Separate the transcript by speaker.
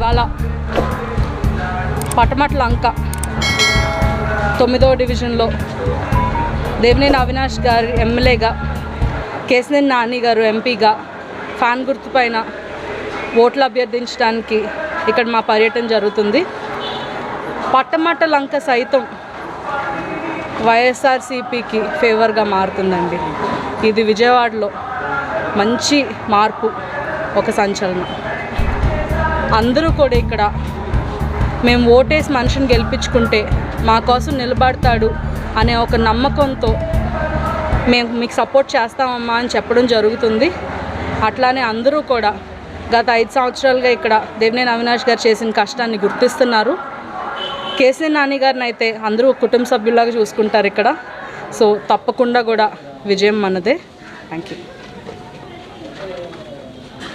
Speaker 1: ఇవాళ పటమట్ల అంక తొమ్మిదవ డివిజన్లో దేవినేని అవినాష్ గారు ఎమ్మెల్యేగా కేసినేని నాని గారు ఎంపీగా ఫ్యాన్ గుర్తుపైన ఓట్లు అభ్యర్థించడానికి ఇక్కడ మా పర్యటన జరుగుతుంది. పట్టమట్ట లంక సైతం వైఎస్ఆర్సీపీకి ఫేవర్గా మారుతుందండి. ఇది విజయవాడలో మంచి మార్పు ఒక సంచలనం. అందరూ కూడా ఇక్కడ మేము ఓటేసి మనిషిని గెలిపించుకుంటే మా కోసం నిలబడతాడు అనే ఒక నమ్మకంతో మేము మీకు సపోర్ట్ చేస్తామమ్మా అని చెప్పడం జరుగుతుంది. అట్లానే అందరూ కూడా గత ఐదు సంవత్సరాలుగా ఇక్కడ దేవినేని అవినాష్ గారు చేసిన కష్టాన్ని గుర్తిస్తున్నారు. కేసీఆర్ నాని గారిని అయితే అందరూ కుటుంబ సభ్యులాగా చూసుకుంటారు ఇక్కడ. సో తప్పకుండా కూడా విజయం మనదే. Thank you